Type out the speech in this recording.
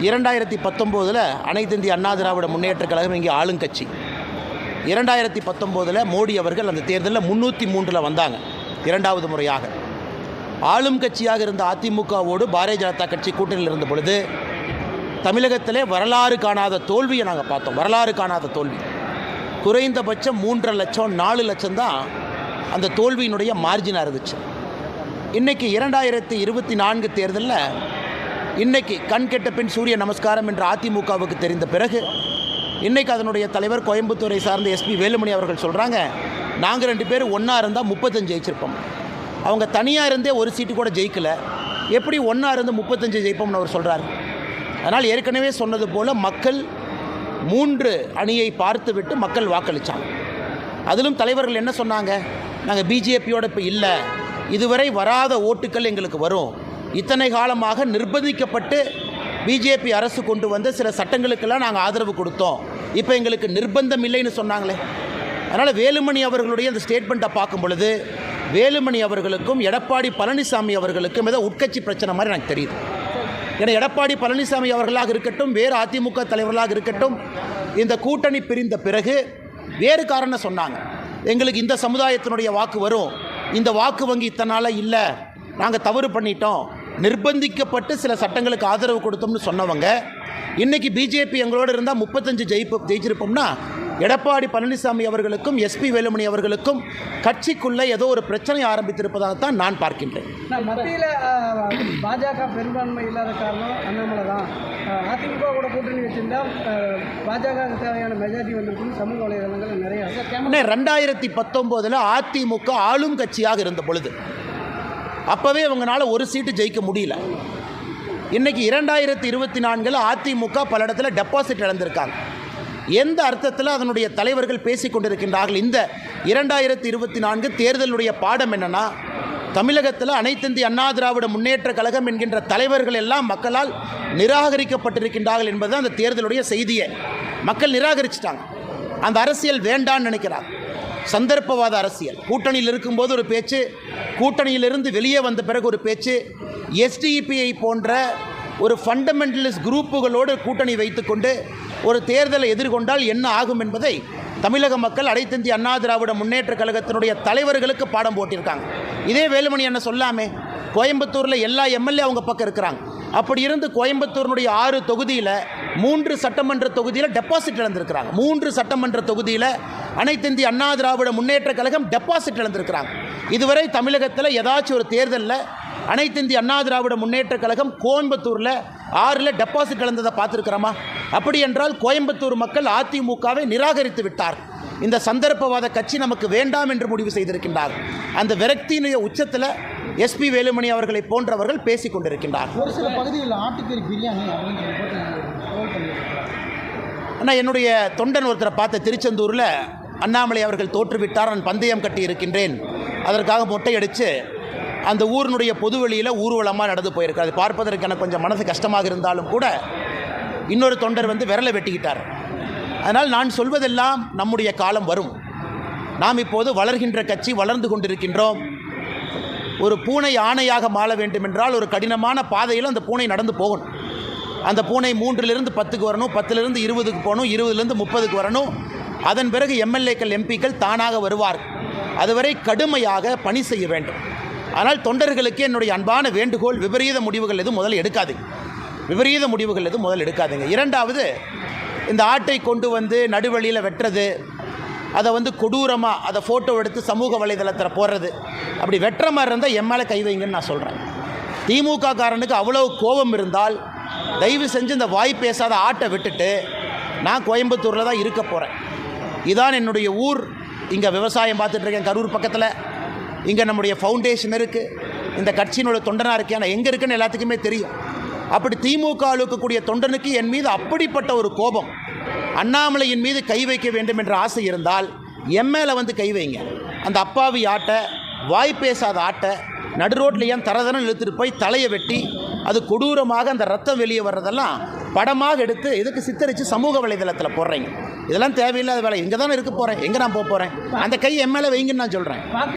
இரண்டாயிரத்தி பத்தொம்போதில் அனைத்து இந்திய அண்ணா திராவிட முன்னேற்றக் கழகம் இங்கே ஆளுங்கட்சி இரண்டாயிரத்தி பத்தொம்போதில் மோடி அவர்கள் அந்த தேர்தலில் முந்நூற்றி மூன்றில் வந்தாங்க இரண்டாவது முறையாக. ஆளும் கட்சியாக இருந்த அதிமுகவோடு பாரதிய ஜனதா கட்சி கூட்டணியில் இருந்த பொழுது தமிழகத்திலே வரலாறு காணாத தோல்வியை நாங்கள் பார்த்தோம் வரலாறு காணாத தோல்வி. குறைந்தபட்சம் மூன்றரை லட்சம் நாலு லட்சம் தான் அந்த தோல்வியினுடைய மார்ஜினாக இருந்துச்சு. இன்னைக்கு இரண்டாயிரத்தி இருபத்தி நான்கு தேர்தலில் இன்னைக்கு கண் கெட்ட பின் சூரிய நமஸ்காரம் என்று அதிமுகவுக்கு தெரிந்த பிறகு இன்னைக்கு அதனுடைய தலைவர் கோயம்புத்தூரை சார்ந்த எஸ்பி வேலுமணி அவர்கள் சொல்கிறாங்க நாங்கள் ரெண்டு பேரும் ஒன்றா இருந்தால் முப்பத்தஞ்சு ஜெயிச்சிருப்போம். அவங்க தனியாக இருந்தே ஒரு சீட்டு கூட ஜெயிக்கல. எப்படி ஒன்றா இருந்து முப்பத்தஞ்சு ஜெயிப்போம்னு அவர் சொல்கிறார் அதனால் ஏற்கனவே சொன்னது போல் மக்கள் மூன்று அணியை பார்த்துவிட்டு மக்கள் வாக்களித்தாங்க அதிலும் தலைவர்கள் என்ன சொன்னாங்க? நாங்கள் பிஜேபியோட இப்போ இல்லை. இதுவரை வராத ஓட்டுக்கள் எங்களுக்கு வரும். இத்தனை காலமாக நிர்பந்திக்கப்பட்டு பிஜேபி அரசு கொண்டு வந்த சில சட்டங்களுக்கெல்லாம் நாங்கள் ஆதரவு கொடுத்தோம். இப்போ எங்களுக்கு நிர்பந்தம் இல்லைன்னு சொன்னாங்களே. அதனால் வேலுமணி அவர்களுடைய அந்த ஸ்டேட்மெண்ட்டை பார்க்கும் பொழுது வேலுமணி அவர்களுக்கும் எடப்பாடி பழனிசாமி அவர்களுக்கும் ஏதோ உட்கட்சி பிரச்சனை மாதிரி எனக்கு தெரியுது. ஏன்னா எடப்பாடி பழனிசாமி அவர்களாக இருக்கட்டும் வேறு அதிமுக தலைவர்களாக இருக்கட்டும் இந்த கூட்டணி பிரிந்த பிறகு வேறு காரணம் சொன்னாங்க. எங்களுக்கு இந்த சமுதாயத்தினுடைய வாக்கு வரும். இந்த வாக்கு வங்கி இத்தனை இல்லை. நாங்கள் தவறு பண்ணிட்டோம். நிர்பந்திக்கப்பட்டு சில சட்டங்களுக்கு ஆதரவு கொடுத்தோம்னு சொன்னவங்க இன்னைக்கு பிஜேபி எங்களோட இருந்தால் முப்பத்தஞ்சு ஜெயிப்பு ஜெயிச்சிருப்போம்னா எடப்பாடி பழனிசாமி அவர்களுக்கும் எஸ்பி வேலுமணி அவர்களுக்கும் கட்சிக்குள்ளே ஏதோ ஒரு பிரச்சனை ஆரம்பித்திருப்பதாகத்தான் நான் பார்க்கின்றேன். நான் மத்தியில் பாஜக பெரும்பான்மை இல்லாத காரணம் அண்ணாமலை தான். அதிமுக கூட கூட்டணி வச்சிருந்தா அஹ், பாஜகவுக்கு தேவையான மெஜாரிட்டி வந்திருக்குன்னு சமூக வலைதளங்கள் நிறைய ரெண்டாயிரத்தி பத்தொம்போதில் அதிமுக ஆளும் கட்சியாக இருந்த பொழுது அப்போவே அவங்களால ஒரு சீட்டு ஜெயிக்க முடியல. இன்றைக்கி இரண்டாயிரத்தி இருபத்தி நான்கில் அதிமுக பல இடத்துல டெபாசிட் இழந்திருக்காங்க. எந்த அர்த்தத்தில் அதனுடைய தலைவர்கள் பேசி கொண்டிருக்கின்றார்கள்? இந்த இரண்டாயிரத்தி இருபத்தி நான்கு தேர்தலுடைய பாடம் என்னென்னா தமிழகத்தில் அனைத்திந்திய அண்ணா திராவிட முன்னேற்ற கழகம் என்கின்ற தலைவர்கள் எல்லாம் மக்களால் நிராகரிக்கப்பட்டிருக்கின்றார்கள் என்பது அந்த தேர்தலுடைய செய்தியை. மக்கள் நிராகரிச்சிட்டாங்க. அந்த அரசியல் வேண்டான்னு நினைக்கிறாங்க. சந்தர்ப்பவாத அரசியல். கூட்டணியில் இருக்கும்போது ஒரு பேச்சு கூட்டணியிலிருந்து வெளியே வந்த பிறகு ஒரு பேச்சு எஸ்டிஇபிஐ போன்ற ஒரு ஃபண்டமெண்டலிஸ்ட் குரூப்புகளோடு கூட்டணி வைத்துக்கொண்டு ஒரு தேர்தலை எதிர்கொண்டால் என்ன ஆகும் என்பதை தமிழக மக்கள் அனைத்திந்திய அண்ணா திராவிட முன்னேற்ற கழகத்தினுடைய தலைவர்களுக்கு பாடம் போட்டிருக்காங்க. இதே வேலுமணி என்ன சொல்லாமே கோயம்புத்தூரில் எல்லா எம்எல்ஏ அவங்க பக்கம் இருக்கிறாங்க. அப்படி இருந்து கோயம்புத்தூரினுடைய ஆறு தொகுதியில் மூன்று சட்டமன்ற தொகுதியில் டெபாசிட் இழந்திருக்கிறாங்க. மூன்று சட்டமன்ற தொகுதியில் அனைத்திந்திய அண்ணா திராவிட முன்னேற்ற கழகம் டெபாசிட் இழந்திருக்கிறாங்க. இதுவரை தமிழகத்தில் ஏதாச்சும் ஒரு தேர்தலில் அனைத்திந்திய அண்ணா திராவிட முன்னேற்ற கழகம் கோயம்புத்தூரில் ஆறில் டெபாசிட் இழந்ததை பார்த்துருக்கிறோமா? அப்படி என்றால் கோயம்புத்தூர் மக்கள் அதிமுகவை நிராகரித்து விட்டார். இந்த சந்தர்ப்பவாத கட்சி நமக்கு வேண்டாம் என்று முடிவு செய்திருக்கின்றார். அந்த விரக்தியினுடைய உச்சத்தில் எஸ்பி வேலுமணி அவர்களை போன்றவர்கள் பேசிக் கொண்டிருக்கின்றார் ஒரு சில பகுதியில் ஆட்டுக்கறி பிரியாணி ஆனால் என்னுடைய தொண்டன் ஒருத்தரை பார்த்த திருச்செந்தூரில் அண்ணாமலை அவர்கள் தோற்றுவிட்டார் நான் பந்தயம் கட்டி இருக்கின்றேன். அதற்காக மொட்டையடித்து அந்த ஊரினுடைய பொதுவெளியில் ஊர்வலமாக நடந்து போயிருக்காரு அது பார்ப்பதற்கு எனக்கு கொஞ்சம் மனது கஷ்டமாக இருந்தாலும் கூட இன்னொரு தொண்டர் வந்து விரலை வெட்டிக்கிட்டார். அதனால் நான் சொல்வதெல்லாம் நம்முடைய காலம் வரும். நாம் இப்போது வளர்கின்ற கட்சி வளர்ந்து கொண்டிருக்கின்றோம். ஒரு பூனை ஆணையாக மாற வேண்டுமென்றால் ஒரு கடினமான பாதையில் அந்த பூனை நடந்து போகணும். அந்த பூனை மூன்றிலிருந்து பத்துக்கு வரணும் பத்துலேருந்து இருபதுக்கு போகணும் இருபதுலேருந்து முப்பதுக்கு வரணும். அதன் பிறகு எம்எல்ஏக்கள் எம்பிக்கள் தானாக வருவார் அதுவரை கடுமையாக பணி செய்ய வேண்டும். ஆனால் தொண்டர்களுக்கு என்னுடைய அன்பான வேண்டுகோள் விபரீத முடிவுகள் எதுவும் முதல் எடுக்காதுங்க. விபரீத முடிவுகள் எதுவும் முதல் எடுக்காதுங்க. இரண்டாவது இந்த ஆட்டை கொண்டு வந்து நடுவழியில் வெட்டுறது அதை வந்து கொடூரமாக அதை ஃபோட்டோ எடுத்து சமூக வலைதளத்தில் போடுறது அப்படி வெட்டுற மாதிரி இருந்தால் என் கை வைங்கன்னு நான் சொல்கிறேன் திமுக காரனுக்கு அவ்வளோ கோபம் இருந்தால் தயவு செஞ்சு இந்த வாய் பேசாத ஆட்டை விட்டுட்டு நான் கோயம்புத்தூரில் தான் இருக்க போகிறேன் இதான் என்னுடைய ஊர். இங்கே விவசாயம் பார்த்துட்ருக்கேன் கரூர் பக்கத்தில். இங்கே நம்முடைய ஃபவுண்டேஷன் இருக்குது இந்த கட்சியினோட தொண்டனாக இருக்கேன் நான் எங்கே இருக்குன்னு எல்லாத்துக்குமே தெரியும். அப்படி திமுக இருக்கக்கூடிய தொண்டனுக்கு என் மீது அப்படிப்பட்ட ஒரு கோபம். அண்ணாமலையின் மீது கை வைக்க வேண்டும் என்ற ஆசை இருந்தால் என் மேலே வந்து கை வைங்க. அந்த அப்பாவி ஆட்டை வாய் பேசாத ஆட்டை நடு ரோட்டில் ஏன் தரதரம் இழுத்துட்டு போய் தலையை வெட்டி அது கொடூரமாக அந்த ரத்தம் வெளியே வர்றதெல்லாம் படமாக எடுத்து இதுக்கு சித்தரித்து சமூக வலைதளத்தில் போடுறீங்க? இதெல்லாம் தேவையில்லாத வேலை. இங்கே தானே இருக்க போகிறேன் எங்கே நான் போக போகிறேன் அந்த கை எம்எல்ஏ மேலே வைங்கன்னு நான் சொல்கிறேன்